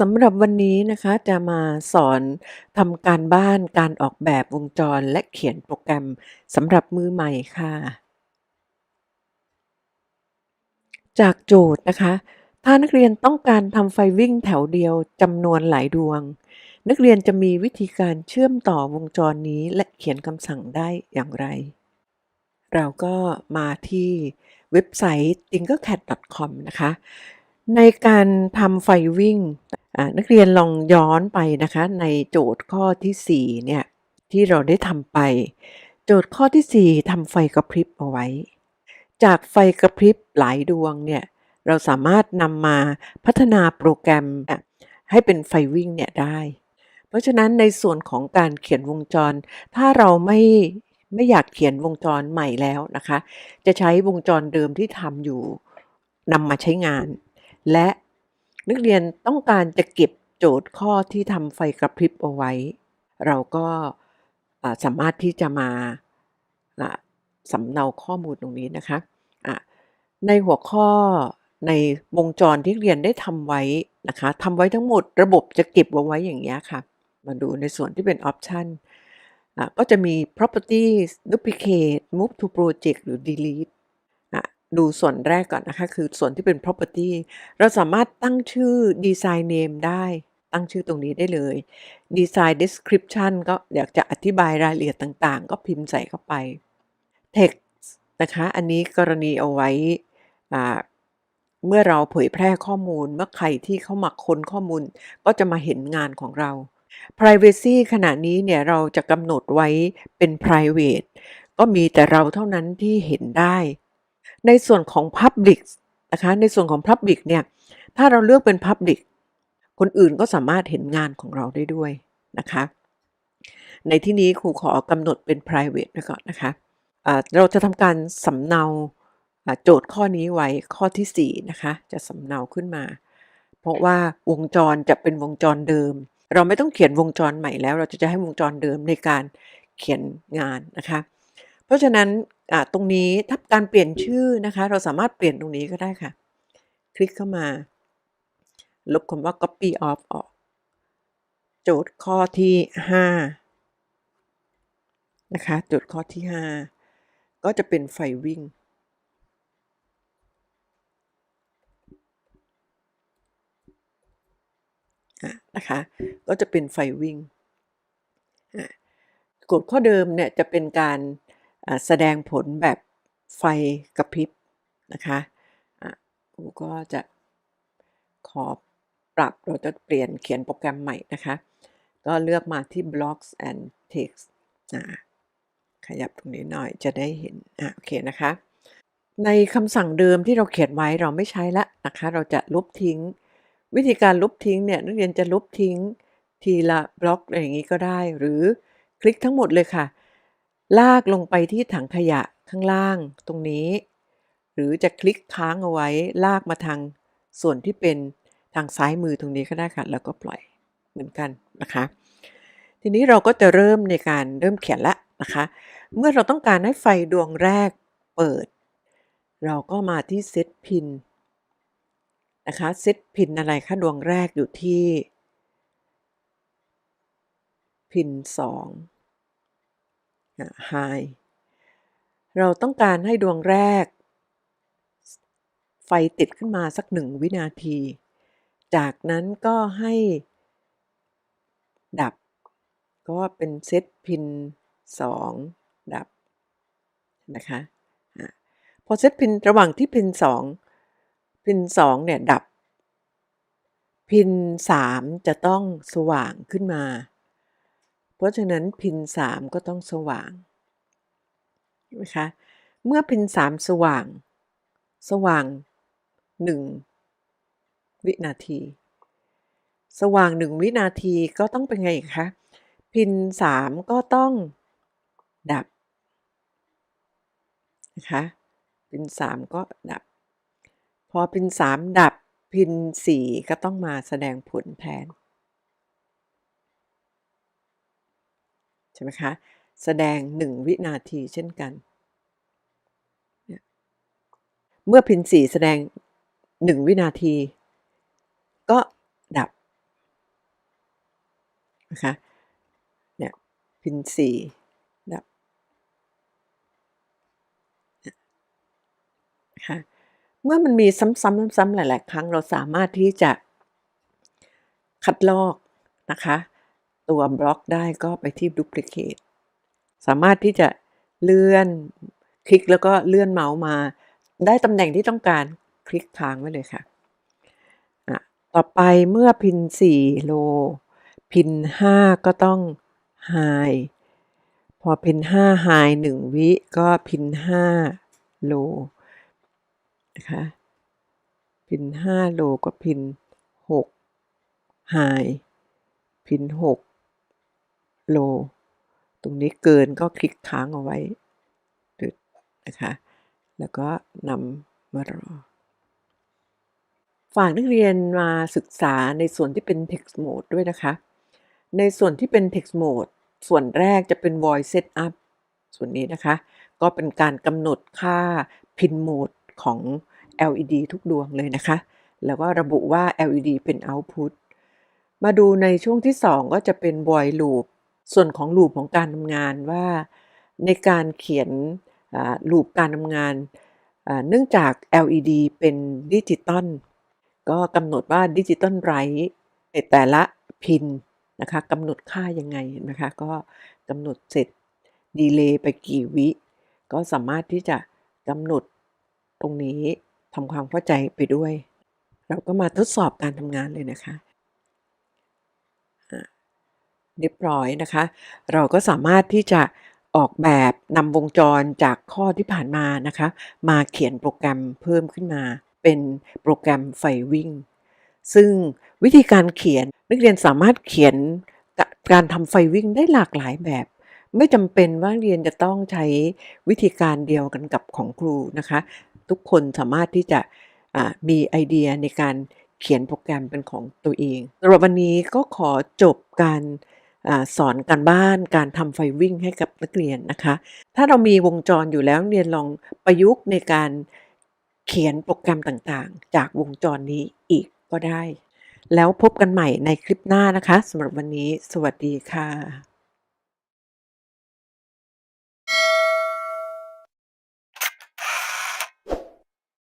สำหรับวันนี้นะคะจะมาสอนทำการบ้านการออกแบบวงจรและเขียนโปรแกรมสำหรับมือใหม่ค่ะ จากโจทย์นะคะ ถ้านักเรียนต้องการทำไฟวิ่งแถวเดียวจำนวนหลายดวง นักเรียนจะมีวิธีการเชื่อมต่อวงจรนี้และเขียนคำสั่งได้อย่างไร เราก็มาที่เว็บไซต์ tinkercad.com นะคะในการทำไฟวิ่ง นักเรียนลองย้อนไปนะคะในโจทย์ข้อที่4เนี่ยที่เราได้ทำไป โจทย์ข้อที่4ทำไฟกระพริบเอาไว้ จากไฟกระพริบหลายดวงเนี่ยเราสามารถนำมาพัฒนาโปรแกรมให้เป็นไฟวิ่งเนี่ยได้ เพราะฉะนั้นในส่วนของการเขียนวงจร ถ้าเราไม่ไม่อยากเขียนวงจรใหม่แล้วนะคะ จะใช้วงจรเดิมที่ทำอยู่นำมาใช้งาน และ นักเรียนต้องการจะเก็บโจทย์ข้อที่ทำไฟกระพริบเอาไว้ เราก็สามารถที่จะมาสำเนาข้อมูลตรงนี้นะคะะในหัวข้อในวงจรที่เรียนได้ทำไว้นะคะทำไว้ทั้งหมดระบบจะเก็บเอาไว้อย่างนี้ค่ะ มาดูในส่วนที่เป็น option อะก็จะมี properties duplicate move to project หรือ delete ดูส่วนแรกก่อนนะคะ คือส่วนที่เป็น property เราสามารถตั้งชื่อ design name ได้ ตั้งชื่อตรงนี้ได้เลย design description ก็อยากจะอธิบายรายละเอียดต่างๆ ก็พิมพ์ใส่เข้าไป text นะคะ อันนี้กรณีเอาไว้เมื่อเราเผยแพร่ข้อมูลเมื่อใครที่เข้ามาค้นข้อมูลก็จะมาเห็นงานของเรา privacy ขณะนี้เนี่ยเราจะกำหนดไว้เป็น private ก็มีแต่เราเท่านั้นที่เห็นได้ ในส่วนของ Public นะคะในส่วนของ Public เนี่ยถ้าเราเลือกเป็น Public คนอื่นก็สามารถเห็นงานของเราได้ด้วยนะคะ ในที่นี้ครูขอกำหนดเป็น private ไว้ก่อนนะคะอ่าเราจะทำการสำเนาโจทย์ข้อนี้ไว้ข้อที่ 4 นะคะ จะสำเนาขึ้นมา เพราะว่าวงจรจะเป็นวงจรเดิม เราไม่ต้องเขียนวงจรใหม่แล้ว เราจะให้วงจรเดิมในการเขียนงานนะคะ เพราะฉะนั้น ตรงนี้ถ้าการเปลี่ยนชื่อนะคะ เราสามารถเปลี่ยนตรงนี้ก็ได้ค่ะ คลิกเข้ามา ลบคำว่า copy off ออก โจทย์ข้อที่ 5 นะคะ โจทย์ข้อที่ 5 ก็จะเป็นไฟวิ่งนะคะ ก็จะเป็นไฟวิ่งกฎข้อเดิมเนี่ยจะเป็นการ แสดงผลแบบไฟกระพริบนะคะอะกูก็จะขอปรับเราจะเปลี่ยนเขียนโปรแกรมใหม่นะคะ ก็เลือกมาที่ blocks and text อะขยับตรงนี้หน่อยจะได้เห็นอะโอเคนะคะ ในคำสั่งเดิมที่เราเขียนไว้เราไม่ใช้ละนะคะ เราจะลบทิ้ง วิธีการลบทิ้งเนี่ยนักเรียนจะลบทิ้งทีละบล็อกอะไรอย่างนี้ก็ได้ หรือคลิกทั้งหมดเลยค่ะ ลากลงไปที่ถังขยะข้างล่างตรงนี้ หรือจะคลิกค้างเอาไว้ลากมาทางส่วนที่เป็นทางซ้ายมือตรงนี้ก็ได้ค่ะ แล้วก็ปล่อยเหมือนกันนะคะ ทีนี้เราก็จะเริ่มในการเริ่มเขียนละนะคะ เมื่อเราต้องการให้ไฟดวงแรกเปิด เราก็มาที่ set pin นะคะ set pin อะไรคะดวงแรกอยู่ที่พิน2 high เราต้องการให้ดวงแรก ไฟติดขึ้นมาสักหนึ่งวินาที จากนั้นก็ให้ดับ ก็เป็นเซตพิน 2 ดับนะคะพอเซตพินระหว่างที่พิน 2 พิน 2 เนี่ย ดับ พิน 3 จะต้องสว่างขึ้นมา เพราะฉะนั้นพิน3ก็ต้องสว่างนะคะเมื่อพิน3สว่าง สว่าง1วินาที สว่าง1วินาทีก็ต้องเป็นไงคะพิน3ก็ต้องดับนะคะพิน3ก็ดับ พอพิน3ดับพิน4ก็ต้องมาแสดงผลแทน ช่ไหมคะ แสดง 1 วินาทีเช่นกัน เมื่อพิน4แสดง 1 วินาที ก็ดับนะคะเนี่ยพินสีดับนะคะเมื่อมันมีซ้ำๆซ้ำๆหลาย ๆ ครั้งเราสามารถที่จะคัดลอกนะคะ ตัวบล็อกได้ก็ไปที่ duplicate สามารถที่จะเลื่อนคลิกแล้วก็เลื่อนเมาส์มา ได้ตำแหน่งที่ต้องการคลิกค้างไว้เลยค่ะอะต่อไปเมื่อพิน 4 โล พิน 5 ก็ต้อง high พอพิน 5 high 1 วิก็พิน 5 โลนะคะพิน 5 โลก็พิน 6 high พิน 6 โล ตรงนี้เกินก็คลิกค้างเอาไว้นะคะ แล้วก็นำมารอ ฝากนักเรียนมาศึกษาในส่วนที่เป็น text mode ด้วยนะคะ ในส่วนที่เป็น text mode ส่วนแรกจะเป็น voice setup ส่วนนี้นะคะ ก็เป็นการกำหนดค่า pin mode ของ LED ทุกดวงเลยนะคะ แล้วก็ระบุว่า LED เป็น output มาดูในช่วงที่ 2 ก็จะเป็น void loop ส่วนของ loop ของการทำงานว่าในการเขียนลูปการทำงาน เนื่องจาก LED เป็นดิจิตอลก็กำหนดว่าดิจิตอลไรท์แต่ละพินนะคะกำหนดค่ายังไงนะคะก็กำหนดเสร็จดีเลย์ไปกี่วิ ก็สามารถที่จะกำหนดตรงนี้ทำความเข้าใจไปด้วย เราก็มาทดสอบการทำงานเลยนะคะ เรียบร้อยนะคะ เราก็สามารถที่จะออกแบบนำวงจรจากข้อที่ผ่านมานะคะ มาเขียนโปรแกรมเพิ่มขึ้นมา เป็นโปรแกรมไฟวิ่ง ซึ่งวิธีการเขียนนักเรียนสามารถเขียนการทำไฟวิ่งได้หลากหลายแบบ ไม่จำเป็นว่าเรียนจะต้องใช้วิธีการเดียวกันกับของครูนะคะ ทุกคนสามารถที่จะมีไอเดียในการเขียนโปรแกรมเป็นของตัวเองสำหรับวันนี้ก็ขอจบการ สอนการบ้านการทำไฟวิ่งให้กับนักเรียนนะคะ ถ้าเรามีวงจรอยู่แล้วเรียนลองประยุกต์ในการเขียนโปรแกรมต่างๆ จากวงจรนี้อีกก็ได้ แล้วพบกันใหม่ในคลิปหน้านะคะสำหรับวันนี้ สวัสดีค่ะ